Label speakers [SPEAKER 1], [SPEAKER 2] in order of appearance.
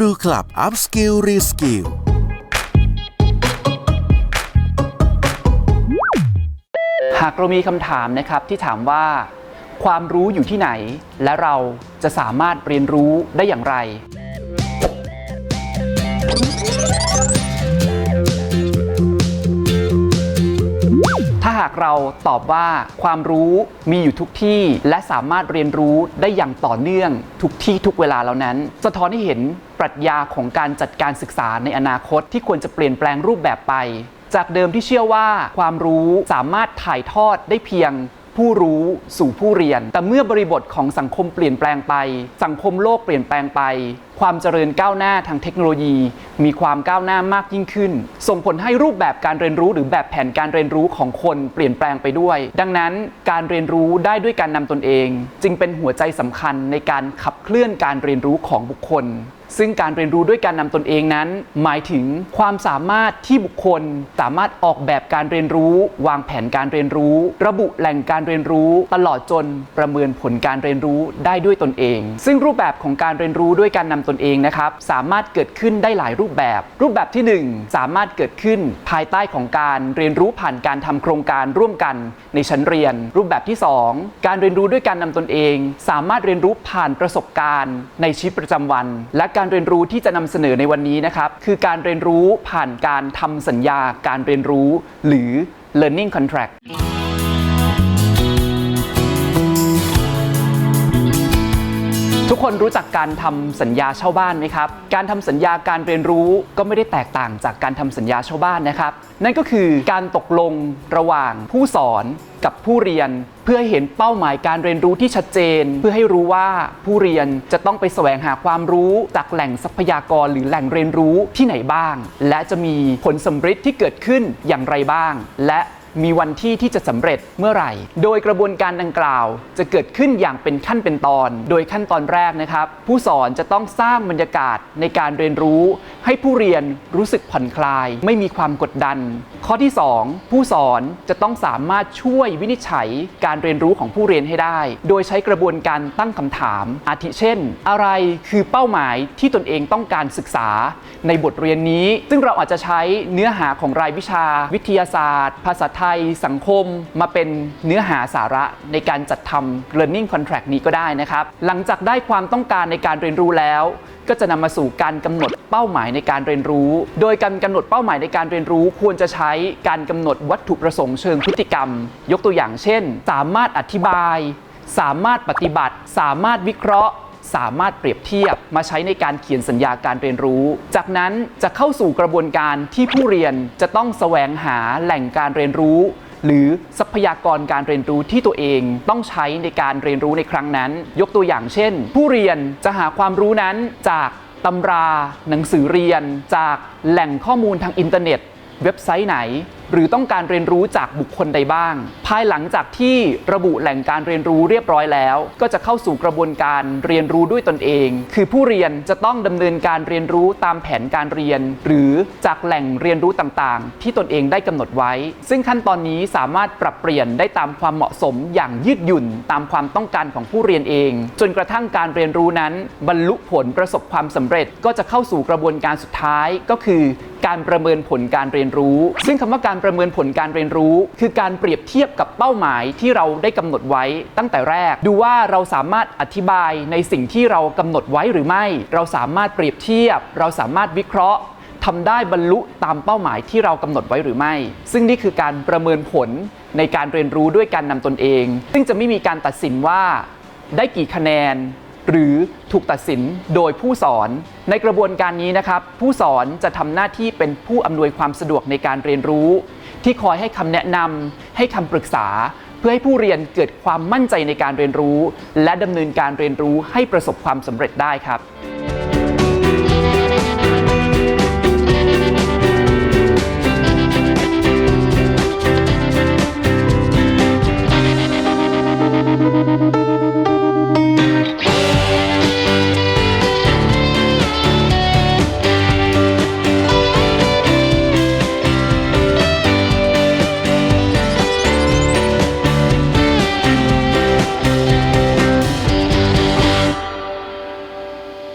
[SPEAKER 1] ครูคลับอัพสกิลรีสกิล
[SPEAKER 2] หากเรามีคำถามนะครับที่ถามว่า ความรู้อยู่ที่ไหน และเราจะสามารถเรียนรู้ได้อย่างไราหากเราตอบว่าความรู้มีอยู่ทุกที่ และสามารถเรียนรู้ได้อย่างต่อเนื่องทุกที่ทุกเวลาแล้วนั้น สะท้อนให้เห็นปรัชญาของการจัดการศึกษาในอนาคตที่ควรจะเปลี่ยนแปลงรูปแบบไป จากเดิมที่เชื่อว่า ความรู้สามารถถ่ายทอดได้เพียงผู้รู้สู่ผู้เรียน แต่เมื่อบริบทของสังคมเปลี่ยนแปลงไป สังคมโลกเปลี่ยนแปลงไป ความเจริญก้าวหน้าทางเทคโนโลยี มีความก้าวหน้ามากยิ่งขึ้น ส่งผลให้รูปแบบการเรียนรู้หรือแบบแผนการเรียนรู้ของคนเปลี่ยนแปลงไปด้วย ดังนั้นการเรียนรู้ได้ด้วยการนำตนเอง จึงเป็นหัวใจสำคัญในการขับเคลื่อนการเรียนรู้ของบุคคลซึ่งการเรียนรู้ด้วยการนำตนเองนั้น หมายถึงความสามารถที่บุคคลสามารถออกแบบการเรียนรู้ วางแผนการเรียนรู้ ระบุแหล่งการเรียนรู้ ตลอดจนประเมินผลการเรียนรู้ได้ด้วยตนเอง ซึ่งรูปแบบของการเรียนรู้ด้วยการนำตนเองนะครับสามารถเกิดขึ้นได้หลายรูปแบบ รูปแบบที่ 1 สามารถเกิดขึ้นภายใต้ของการเรียนรู้ผ่านการทำโครงการร่วมกันในชั้นเรียน รูปแบบที่ 2 การเรียนรู้ด้วยการนำตนเอง สามารถเรียนรู้ผ่านประสบการณ์ ในชีวิตประจำวัน และการเรียนรู้ที่จะนำเสนอในวันนี้นะครับคือการเรียนรู้ผ่านการทำสัญญาการเรียนรู้ หรือ learning contract ทุกคนรู้จักการทำสัญญาเช่าบ้านไหมครับ การทำสัญญาการเรียนรู้ก็ไม่ได้แตกต่างจากการทำสัญญาเช่าบ้านนะครับ นั่นก็คือการตกลงระหว่างผู้สอนกับผู้เรียนเพื่อให้เห็นเป้าหมายการเรียนรู้ที่ชัดเจน เพื่อให้รู้ว่าผู้เรียนจะต้องไปแสวงหาความรู้จากแหล่งทรัพยากรหรือแหล่งเรียนรู้ที่ไหนบ้าง และจะมีผลสำฤทธิ์ที่เกิดขึ้นอย่างไรบ้าง และ มีวันที่ที่จะสำเร็จเมื่อไหร่ โดยกระบวนการดังกล่าว จะเกิดขึ้นอย่างเป็นขั้นเป็นตอน โดยขั้นตอนแรกนะครับ ผู้สอนจะต้องสร้างบรรยากาศในการเรียนรู้ ให้ผู้เรียนรู้สึกผ่อนคลาย ไม่มีความกดดัน ข้อที่ 2 ผู้สอนจะต้องสามารถช่วยวินิจฉัยการเรียนรู้ของผู้เรียนให้ได้ โดยใช้กระบวนการตั้งคำถาม อาทิเช่น อะไรคือเป้าหมายที่ตนเองต้องการศึกษา ในบทเรียนนี้ ซึ่งเราอาจจะใช้เนื้อหาของรายวิชา วิทยาศาสตร์ ภาษาไทยสังคมมาเป็นเนื้อหาสาระในการจัดทำ learning contract นี้ก็ได้นะครับ หลังจากได้ความต้องการในการเรียนรู้แล้ว ก็จะนำมาสู่การกำหนดเป้าหมายในการเรียนรู้ โดยการกำหนดเป้าหมายในการเรียนรู้ ควรจะใช้การกำหนดวัตถุประสงค์เชิงพฤติกรรม ยกตัวอย่างเช่น สามารถอธิบาย สามารถปฏิบัติ สามารถวิเคราะห์ สามารถเปรียบเทียบมาใช้ในการเขียนสัญญาการเรียนรู้ จากนั้นจะเข้าสู่กระบวนการที่ผู้เรียนจะต้องแสวงหาแหล่งการเรียนรู้หรือทรัพยากรการเรียนรู้ที่ตัวเองต้องใช้ในการเรียนรู้ในครั้งนั้น ยกตัวอย่างเช่น ผู้เรียนจะหาความรู้นั้นจากตำรา หนังสือเรียน จากแหล่งข้อมูลทางอินเทอร์เน็ต เว็บไซต์ไหน หรือต้องการเรียนรู้จากบุคคลใดบ้าง ภายหลังจากที่ระบุแหล่งการเรียนรู้เรียบร้อยแล้ว ก็จะเข้าสู่กระบวนการเรียนรู้ด้วยตนเอง คือผู้เรียนจะต้องดำเนินการเรียนรู้ตามแผนการเรียน หรือจากแหล่งเรียนรู้ต่างๆ ที่ตนเองได้กำหนดไว้ ซึ่งขั้นตอนนี้สามารถปรับเปลี่ยนได้ตามความเหมาะสมอย่างยืดหยุ่นตามความต้องการของผู้เรียนเอง จนกระทั่งการเรียนรู้นั้น บรรลุผลประสบความสำเร็จ ก็จะเข้าสู่กระบวนการสุดท้ายก็คือ การประเมินผลการเรียนรู้ ซึ่งคำว่าการประเมินผลการเรียนรู้ คือการเปรียบเทียบกับเป้าหมายที่เราได้กำหนดไว้ตั้งแต่แรก ดูว่าเราสามารถอธิบายในสิ่งที่เรากำหนดไว้หรือไม่ เราสามารถเปรียบเทียบ เราสามารถวิเคราะห์ทำได้บรรลุตามเป้าหมายที่เรากำหนดไว้หรือไม่ ซึ่งนี่คือการประเมินผลในการเรียนรู้ด้วยการนำตนเอง ซึ่งจะไม่มีการตัดสินว่าได้กี่คะแนน หรือถูกตัดสินโดยผู้สอน ในกระบวนการนี้นะครับ ผู้สอนจะทำหน้าที่เป็นผู้อำนวยความสะดวกในการเรียนรู้ ที่คอยให้คำแนะนำให้คำปรึกษา เพื่อให้ผู้เรียนเกิดความมั่นใจในการเรียนรู้ และดำเนินการเรียนรู้ให้ประสบความสำเร็จได้ครับ